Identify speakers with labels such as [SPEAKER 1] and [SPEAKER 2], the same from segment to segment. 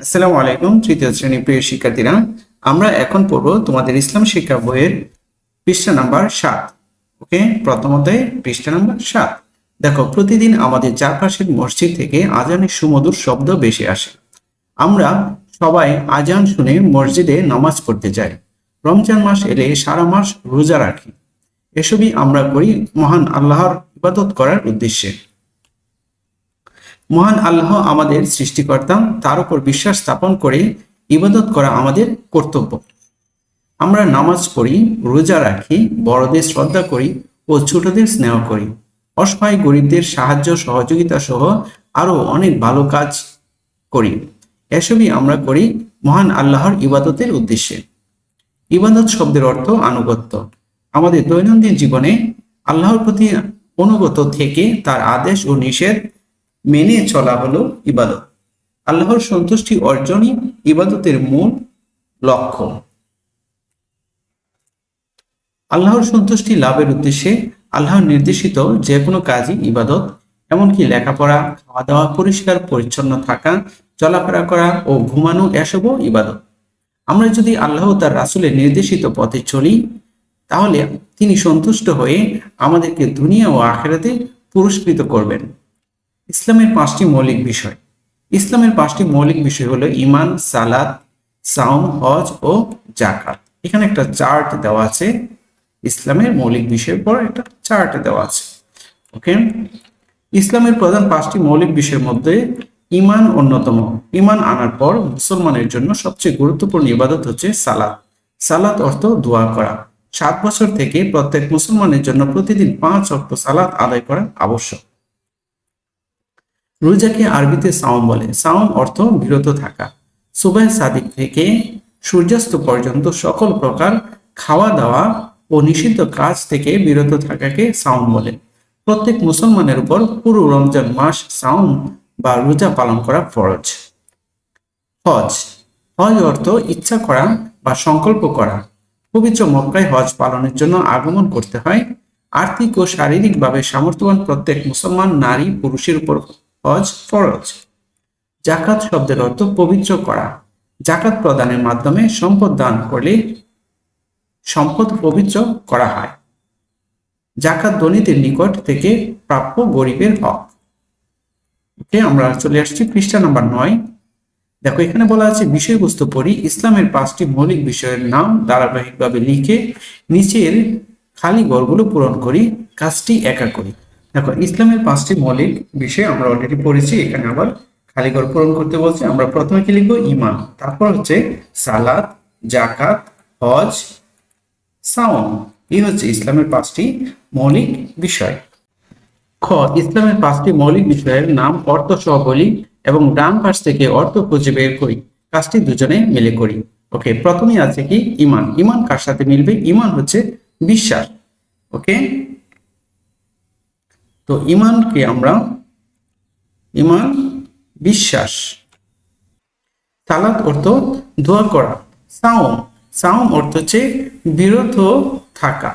[SPEAKER 1] আসসালামু আলাইকুম, তৃতীয় শ্রেণির প্রিয় শিক্ষার্থীরা। আমরা এখন পড়ব তোমাদের ইসলাম শিক্ষা বইয়ের পৃষ্ঠা নাম্বার সাত। ওকে প্রথমত পৃষ্ঠা নাম্বার সাত। দেখো, প্রতিদিন আমাদের চারপাশের মসজিদ থেকে আজানের সুমধুর শব্দ বেশি আসে। আমরা সবাই আজান শুনে মসজিদে নামাজ পড়তে যাই। রমজান মাস এলে সারা মাস রোজা রাখি। এসবই আমরা করি মহান আল্লাহর ইবাদত করার উদ্দেশ্যে। মহান আল্লাহ আমাদের সৃষ্টিকর্তা, তার উপর বিশ্বাস স্থাপন করে ইবাদত করা আমাদের কর্তব্য। আমরা নামাজ পড়ি, রোজা রাখি, বড়দের শ্রদ্ধা করি ও ছোটদের স্নেহ করি। অসহায় গরিবদের সাহায্য, সহযোগিতা সহ আরও অনেক ভালো কাজ করি। এসবই আমরা করি মহান আল্লাহর ইবাদতের উদ্দেশ্যে। ইবাদত শব্দের অর্থ আনুগত্য। আমাদের দৈনন্দিন জীবনে আল্লাহর প্রতি অনুগত থেকে তার আদেশ ও নিষেধ মেনে চলা হলো ইবাদত। আল্লাহর সন্তুষ্টি অর্জনই ইবাদতের মূল লক্ষ্য। আল্লাহর সন্তুষ্টি লাভের উদ্দেশ্যে আল্লাহর নির্দেশিত যে কোনো কাজই ইবাদত, এমনকি লেখাপড়া খাওয়া দাওয়া পরিষ্কার, পরিচ্ছন্ন থাকা, চলাফেরা করা ও ঘুমানো এসবও ইবাদত। আমরা যদি আল্লাহ তার রাসুলের নির্দেশিত পথে চলি, তাহলে তিনি সন্তুষ্ট হয়ে আমাদেরকে দুনিয়া ও আখেরাতে পুরস্কৃত করবেন। ইসলামের পাঁচটি মৌলিক বিষয়। ইসলামের পাঁচটি মৌলিক বিষয় হলো ইমান সালাত সাউম হজ ও জাকাত এখানে একটা চার্ট দেওয়া আছে। ইসলামের মৌলিক বিষয়ের পর একটা চার্ট দেওয়া আছে। ওকে? ইসলামের প্রধান পাঁচটি মৌলিক বিষয়ের মধ্যে ইমান অন্যতম। ইমান আনার পর মুসলমানের জন্য সবচেয়ে গুরুত্বপূর্ণ ইবাদত হচ্ছে সালাত। সালাত অর্থ দোয়া করা। সাত বছর থেকে প্রত্যেক মুসলমানের জন্য প্রতিদিন পাঁচ অর্থ সালাত আদায় করা আবশ্যক। রোজাকে আরবিতে সাওম বলে। সাওম অর্থ বিরত থাকা। সুবাহ সাদিক থেকে সূর্যাস্ত পর্যন্ত সকল প্রকার খাওয়া দাওয়া ও নিষিদ্ধ কাজ থেকে বিরত থাকাকে সাওম বলে। প্রত্যেক মুসলমানের উপর পুরো রমজান মাস সাওম বা রোজা পালন করা ফরজ। হজ। হজ অর্থ ইচ্ছা করা বা সংকল্প করা। পবিত্র মক্কায় হজ পালনের জন্য আগমন করতে হয়। আর্থিক ও শারীরিকভাবে সামর্থ্যবান প্রত্যেক মুসলমান নারী পুরুষের উপর হজ ফরজ। জাকাত শব্দের অর্থ পবিত্র করা। জাকাত প্রদানের মাধ্যমে সম্পদ দান করলে সম্পদ পবিত্র করা হয়। জাকাত ধনীদের নিকট থেকে প্রাপ্য গরিবের হক। ওকে, আমরা চলে আসছি পৃষ্ঠা নাম্বার নয়। দেখো, এখানে বলা আছে বিষয়বস্তু পড়ি, ইসলামের পাঁচটি মৌলিক বিষয়ের নাম ধারাবাহিকভাবে লিখে নিচের খালি ঘরগুলো পূরণ করি, কাজটি একা করি। দেখো, ইসলামের পাঁচটি মৌলিক বিষয় আমরা অলরেডি পড়েছি, এখানে আবার খালি ঘর পূরণ করতে বলছে। আমরা প্রথমে কি লিখব? ইমান তারপর হচ্ছে সালাদ জাকাত হজ সাওম এই হচ্ছে ইসলামের পাঁচটি মৌলিক বিষয়। খ, ইসলামের পাঁচটি মৌলিক বিষয়ের নাম, অর্থ সহ বলি এবং ডান পাশ থেকে অর্থ খুঁজে বের করি। কাজটি দুজনে মিলে করি। ওকে, প্রথমেই আছে কি? ইমান ইমান কার সাথে মিলবে? ইমান হচ্ছে বিশ্বাস। ওকে? তো ইমানকে আমরা ইমান, বিশ্বাস সালাত অর্থ দোয়া করা, সাওম। সাওম অর্থ হচ্ছে বিরত থাকা।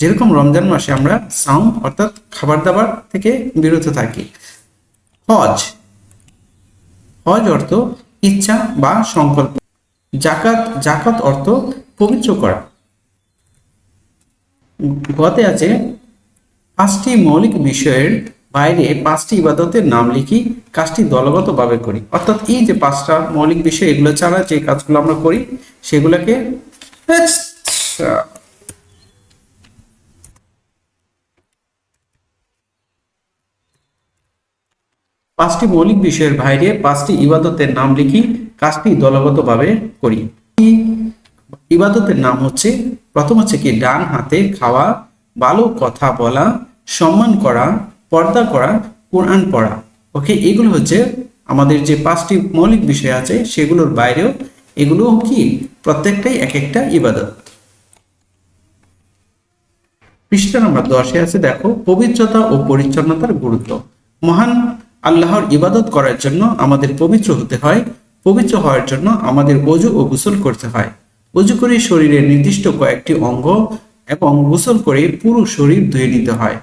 [SPEAKER 1] যেরকম রমজান মাসে আমরা সাউম অর্থাৎ খাবার দাবার থেকে বিরত থাকি। হজ। হজ অর্থ ইচ্ছা বা সংকল্প। জাকাত জাকাত অর্থ পবিত্র করা। গতে আছে পাঁচটি মৌলিক বিষয়ের বাইরে পাঁচটি ইবাদতের নাম লিখি, কাজটি দলগতভাবে করি। অর্থাৎ এই যে পাঁচটা মৌলিক বিষয়, এগুলো ছাড়া যে কাজগুলো আমরা করি, সেগুলোকে পাঁচটি মৌলিক বিষয়ের বাইরে পাঁচটি ইবাদতের নাম লিখি, কাজটি দলগতভাবে করি। ইবাদতের নাম হচ্ছে, প্রথম হচ্ছে কি, ডান হাতে খাওয়া, ভালো কথা বলা সম্মান করা, পর্দা করা, কোরআন পড়া। ওকে, এগুলো হচ্ছে আমাদের যে পাঁচটি মৌলিক বিষয় আছে, সেগুলোর বাইরেও এগুলো কি? প্রত্যেকটাই এক একটা ইবাদত। পৃষ্ঠা নাম্বার দশে আছে, দেখো, পবিত্রতা ও পরিচ্ছন্নতার গুরুত্ব। মহান আল্লাহর ইবাদত করার জন্য আমাদের পবিত্র হতে হয়, পবিত্র হওয়ার জন্য আমাদের অজু ও গোসল করতে হয়। অজু করে শরীরের নির্দিষ্ট কয়েকটি অঙ্গ এবং গোসল করে পুরো শরীর ধুয়ে নিতে হয়।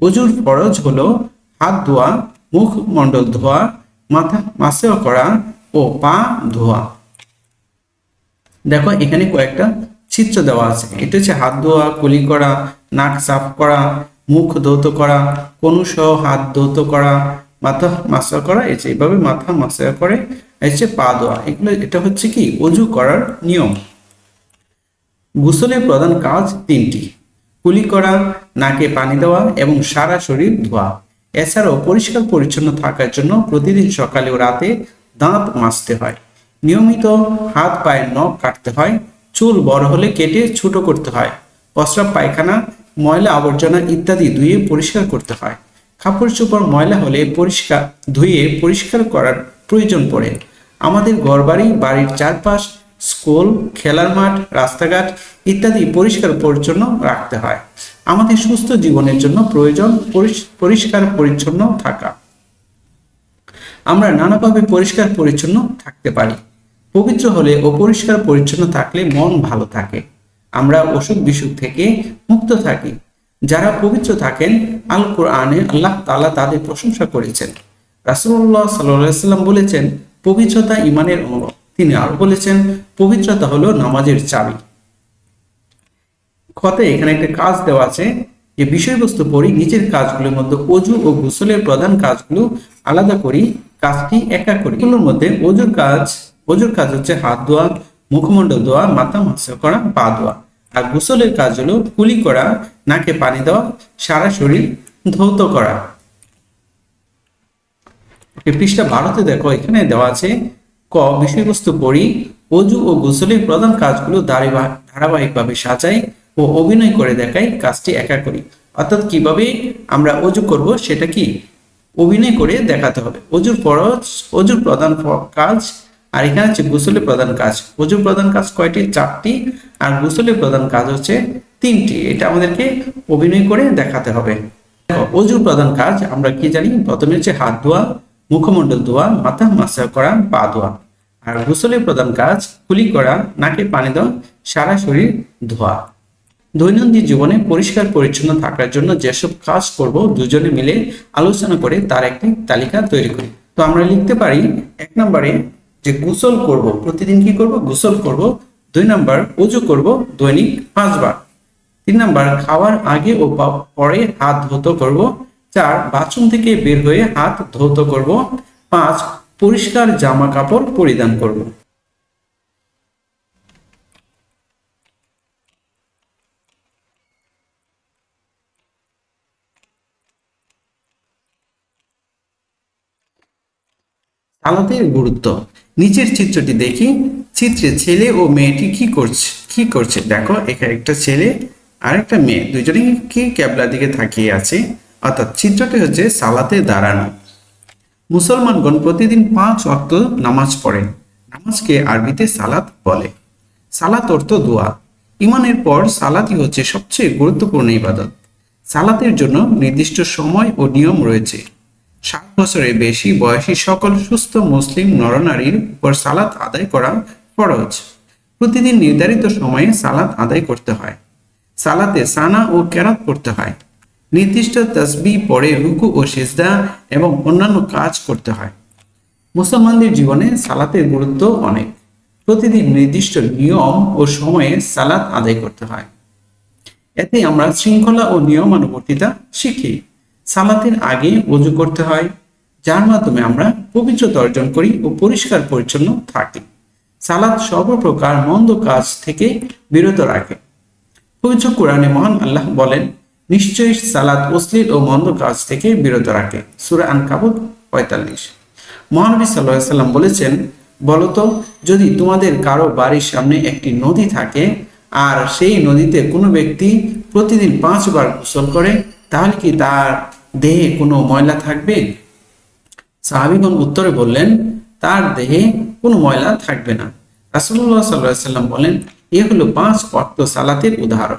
[SPEAKER 1] অজুর ফরজ হলো হাত ধোয়া, মুখ মণ্ডল ধোয়া, মাথা মাসেও করা ও পা ধোয়া। দেখো, এখানে কয়েকটা চিত্র দেওয়া আছে। এটা হচ্ছে হাত ধোয়া, কুলি করা, নাক সাফ করা, মুখ ধৌত করা কোনো সহ হাত ধৌত করা, মাথা মাসা করা, এই যে এইভাবে মাথা মাসা করে, এই হচ্ছে পা ধোয়া। এগুলো, এটা হচ্ছে কি? অজু করার নিয়ম। গোসলের প্রধান কাজ তিনটি। কুলি করা নাকে পানি দেওয়া এবং সারা শরীর ধোয়া। এছাড়াও পরিষ্কার পরিচ্ছন্ন থাকার জন্য প্রতিদিন সকালে ও রাতে দাঁত মাজতে হয়। নিয়মিত হাত পায়ের নখ কাটতে হয়, চুল বড় হলে কেটে ছোট করতে হয়, প্রস্রাব পায়খানা, ময়লা আবর্জনা ইত্যাদি ধুয়ে পরিষ্কার করতে হয়। কাপড় চোপড় ময়লা হলে পরিষ্কার, ধুয়ে পরিষ্কার করার প্রয়োজন পড়ে। আমাদের ঘরবাড়ি, বাড়ির চারপাশ, স্কুল, খেলার মাঠ, রাস্তাঘাট ইত্যাদি পরিষ্কার পরিচ্ছন্ন রাখতে হয়। আমাদের সুস্থ জীবনের জন্য প্রয়োজন পরিষ্কার পরিচ্ছন্ন থাকা। আমরা নানাভাবে পরিষ্কার পরিচ্ছন্ন থাকতে পারি। পবিত্র হলে ও পরিষ্কার পরিচ্ছন্ন থাকলে মন ভালো থাকে। আমরা অসুখ বিসুখ থেকে মুক্ত থাকি। যারা পবিত্র থাকেন আল কোরআনে আল্লাহ তালা তাদের প্রশংসা করেছেন। রাসুল্লাহ সাল্লাম বলেছেন, পবিত্রতা ইমানের অঙ্গ। তিনি আরও বলেছেন, পবিত্রতা হলো নামাজের চাবি। খতে এখানে একটা কাজ দেওয়া আছে যে বিষয়বস্তু পড়ি, নিচের কাজগুলোর মধ্যে অজু ও গোসলের প্রধান কাজগুলো আলাদা করি, কাজটি একা করি। এগুলোর মধ্যে অজুর কাজ অজুর কাজ হচ্ছে হাত ধোয়া, মুখমণ্ডল ধোয়া, মাথা মাসা করা, পা ধোয়া। আর গোসলের কাজ হলো কুলি করা, নাকে পানি দেওয়া, সারা শরীর ধৌত করা। পৃষ্ঠা ভারতে দেখো, এখানে দেওয়া আছে, ক, বিষয়বস্তু পড়ি, অজু ও গোসলের প্রধান কাজগুলো ধারাবাহিকভাবে সাজাই ও অভিনয় করে দেখাই কাজটি একা করি। অর্থাৎ কীভাবে আমরা অজু করব সেটা কি? অভিনয় করে দেখাতে হবে। অজুর ফরজ, অজুর প্রধান কাজ, আর এখানে হচ্ছে গোসলের প্রধান কাজ। অজুর প্রধান কাজ কয়টি? চারটি। আর গোসলের প্রধান কাজ হচ্ছে তিনটি। এটা আমাদেরকে অভিনয় করে দেখাতে হবে। অজুর প্রধান কাজ আমরা কি জানি? প্রথমে হচ্ছে হাত ধোয়া, মুখমণ্ডল ধোয়া, মাথা মাসা করা, পা ধোয়া। আর গোসলের প্রধান কাজ কুলি করা, নাকে পানি দেওয়া, সারা শরীর ধোয়া। দৈনন্দিন জীবনে পরিষ্কার পরিচ্ছন্ন থাকার জন্য যেসব কাজ করব, দুজনে মিলে আলোচনা করে তার একটি তালিকা তৈরি করি। তো আমরা লিখতে পারি, এক নম্বরে যে গোসল করব, প্রতিদিন কি করব? গোসল করব। দুই নম্বর, উজু করব, দৈনিক পাঁচবার। তিন নাম্বার, খাওয়ার আগে ও পরে হাত ধৌত করব। চার, বাথরুম থেকে বের হয়ে হাত ধৌত করব। পাঁচ, পরিষ্কার জামা কাপড় পরিধান করব। সালাতের গুরুত্ব। নিচের চিত্রটি দেখি। চিত্রে ছেলে ও মেয়েটি কি করছে কি করছে? দেখো, এখানে একটা ছেলে আর একটা মেয়ে। দুজনেই কি ক্যাবলার দিকে তাকিয়ে আছে? অর্থাৎ চিত্রটি হচ্ছে সালাতে দাঁড়ানো। মুসলমানগণ প্রতিদিন পাঁচ অক্ত নামাজ পড়েন। নামাজকে আরবিতে সালাত বলে। সালাত অর্থ দোয়া। ইমানের পর সালাতই হচ্ছে সবচেয়ে গুরুত্বপূর্ণ ইবাদত। সালাতের জন্য নির্দিষ্ট সময় ও নিয়ম রয়েছে। ষাট বছরের বেশি বয়সী সকল সুস্থ মুসলিম নরনারীর উপর সালাত আদায় করা ফরজ। প্রতিদিন নির্ধারিত সময়ে সালাত আদায় করতে হয়। সালাতে সানা ও কেরাত করতে হয়। নির্দিষ্ট তসবি পরে রুকু ও সেজদা এবং অন্যান্য কাজ করতে হয়। মুসলমানদের জীবনে সালাতের গুরুত্ব অনেক। প্রতিদিন নির্দিষ্ট নিয়ম ও সময়ে সালাত আদায় করতে হয়। এতে আমরা শৃঙ্খলা ও নিয়মানুবর্তিতা শিখি। সালাতের আগে অজু করতে হয়, যার মাধ্যমে আমরা পবিত্রতা অর্জন করি ও পরিষ্কার পরিচ্ছন্ন থাকি। সালাত সর্বপ্রকার মন্দ কাজ থেকে বিরত রাখে। পবিত্র কোরআনে মহান আল্লাহ বলেন, নিশ্চয়ই সালাদ অশ্লীল ও মন্দ কাজ থেকে বিরত রাখে। সুরা আন কাবুত পঁয়তাল্লিশ মহানবী সাল্লাম বলেছেন বলতো যদি তোমাদের কারও বাড়ির সামনে একটি নদী থাকে, আর সেই নদীতে কোনো ব্যক্তি প্রতিদিন পাঁচবার গোসল করে, তাহলে কি তার দেহে কোনো ময়লা থাকবে? সাহাবিগণ উত্তরে বললেন, তার দেহে কোনো ময়লা থাকবে না। রাসুল্লাহ সাল্লাহ সাল্লাম বলেন, এ হলো পাঁচ অর্থ সালাতের উদাহরণ।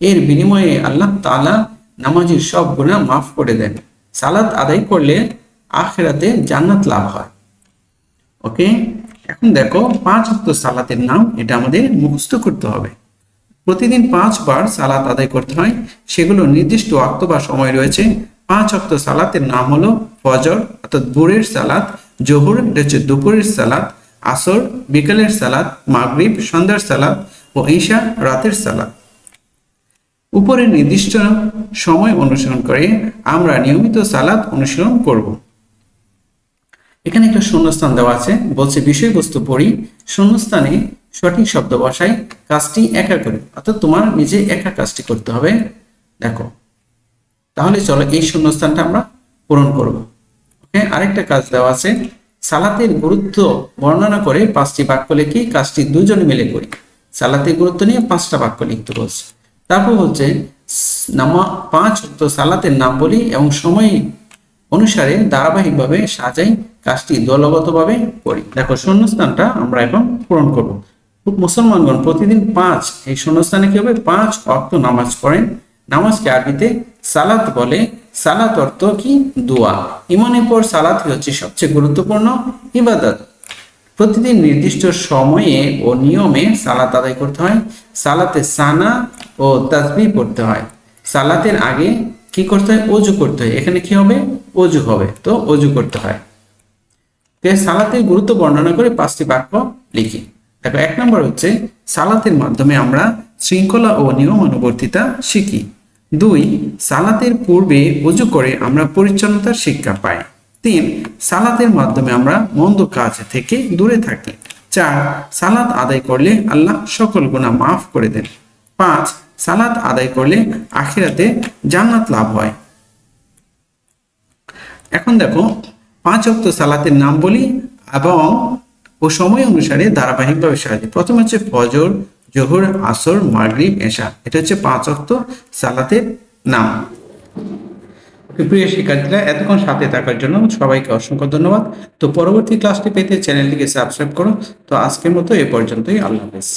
[SPEAKER 1] এর বিনিময়ে আল্লাহ তাআলা নামাজির সব গুণা মাফ করে দেন। সালাত আদায় করলে আখেরাতে জান্নাত লাভ হয়। ওকে? এখন দেখো, পাঁচ অক্ত সালাতের নাম, এটা আমাদের মুখস্থ করতে হবে। প্রতিদিন পাঁচবার সালাত আদায় করতে হয়। সেগুলো নির্দিষ্ট অক্ত বা সময় রয়েছে। পাঁচ অক্ত সালাতের নাম হলো ফজর, অর্থাৎ ভোরের সালাত, জোহর হচ্ছে দুপুরের সালাত, আসর, বিকেলের সালাদ মাগরিব, সন্ধ্যার সালাদ ও ঈশা, রাতের সালাদ উপরে নির্দিষ্ট সময় অনুসরণ করে আমরা নিয়মিত সালাদ অনুশীলন করব। এখানে একটা শূন্যস্থান দেওয়া আছে, বলছে বিষয়বস্তু পড়ি, শূন্যস্থানে সঠিক শব্দ বসাই, কাজটি একা করি, অর্থাৎ তোমার নিজে একা কাজটি করতে হবে। দেখো তাহলে চলো এই শূন্যস্থানটা আমরা পূরণ করব। ওকে, আরেকটা কাজ দেওয়া আছে। সালাতের গুরুত্ব বর্ণনা করে পাঁচটি বাক্য লিখি, কাজটি দুজনে মিলে করি। সালাতের গুরুত্ব নিয়ে পাঁচটা বাক্য লিখতে বলছে। তারপর হচ্ছে, নামা, পাঁচ উক্ত সালাতের নাম বলি এবং সময় অনুসারে ধারাবাহিকভাবে সাজাই, কাজটি দলগতভাবে করি। দেখো, শূন্যস্থানটা আমরা এখন পূরণ করব। মুসলমানগণ প্রতিদিন পাঁচ, এই শূন্যস্থানে কি হবে? পাঁচ অক্ত নামাজ পড়েন। নামাজকে আরবিতে সালাত বলে। সালাত অর্থ কি? দোয়া। ইমানের পর সালাত হচ্ছে সবচেয়ে গুরুত্বপূর্ণ ইবাদত। প্রতিদিন নির্দিষ্ট সময়ে ও নিয়মে সালাত আদায় করতে হয়। সালাতে সানা ও তাসবি পড়তে হয়। সালাতের আগে কি করতে হয়? অজু করতে হয়। এখানে কি হবে? অজু হবে। তো অজু করতে হয়। সালাতের গুরুত্ব বর্ণনা করে পাঁচটি বাক্য লিখি। দেখো, এক নম্বর হচ্ছে, সালাতের মাধ্যমে আমরা শৃঙ্খলা ও নিয়মানুবর্তিতা শিখি। দুই, সালাতের পূর্বে অজু করে আমরা পরিচ্ছন্নতার শিক্ষা পাই। তিন, সালাতের মাধ্যমে আমরা মন্দ কাজ থেকে দূরে থাকি। চার, সালাত আদায় করলে আল্লাহ সকল গুণা মাফ করে দেন। পাঁচ, সালাত আদায় করলে আখিরাতে জান্নাত লাভ হয়। এখন দেখো, পাঁচ অক্ত সালাতের নাম বলি এবং ও সময় অনুসারে ধারাবাহিকভাবে সাজাই প্রথম হচ্ছে ফজর জোহর, আসর, মাগরিব, এশা। এটা হচ্ছে পাঁচ অক্ত সালাতের নাম। প্রিয় শিক্ষার্থীরা, এতক্ষণ সাথে থাকার জন্য সবাইকে অসংখ্য ধন্যবাদ। তো পরবর্তী ক্লাসটি পেতে চ্যানেলটিকে সাবস্ক্রাইব করো তো আজকের মতো এ পর্যন্তই। আল্লাহ হাফেজ।